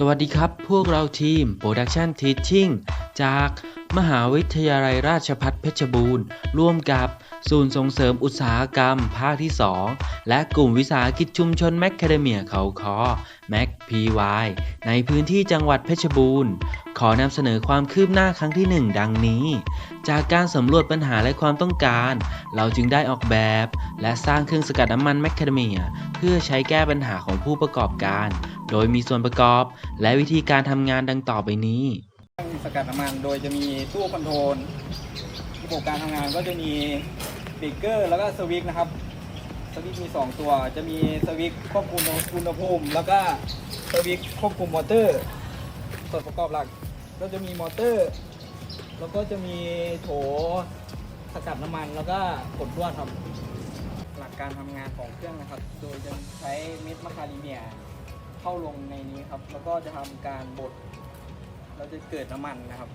สวัสดีครับ พวกเราทีม Production Teaching จากมหาวิทยาลัยราชภัฏเพชรบูรณ์ ร่วมกับศูนย์ส่งเสริมอุตสาหกรรม ภาคที่ 2 และกลุ่มวิสาหกิจชุมชนแมคคาเดเมียเขาคอแมคพีวในพื้นที่จังหวัดเพชรบูรณ์ ขอนำเสนอความคืบหน้าครั้งที่ 1 ดังนี้ จากการสำรวจปัญหาและความต้องการ เราจึงได้ออกแบบ และสร้างเครื่องสกัดน้ำมันแมคคาเดเมีย เพื่อใช้แก้ปัญหาของผู้ประกอบการ โดยมีส่วนประกอบ และวิธีการทำงานดังต่อไปนี้เครื่องสกัดน้ำมันโดยจะมีตู้คอนโทรลระบบการทำงานก็จะมีเบรกเกอร์แล้วก็สวิตช์นะครับสวิตช์มี 2 ตัว จะมีสวิตช์ควบคุมอุณหภูมิ แล้วก็สวิตช์ควบคุมมอเตอร์ ส่วนประกอบหลัก ก็จะมีมอเตอร์ แล้วก็จะมีโถสกัดน้ำมันแล้วก็กดลวดครับหลักการทำงานของเครื่องนะครับ โดยจะใช้เม็ดมะคาเดเมีย เข้าลงในนี้ครับ แล้วก็จะทำการบดเราจะเกิดน้ำมันนะครับ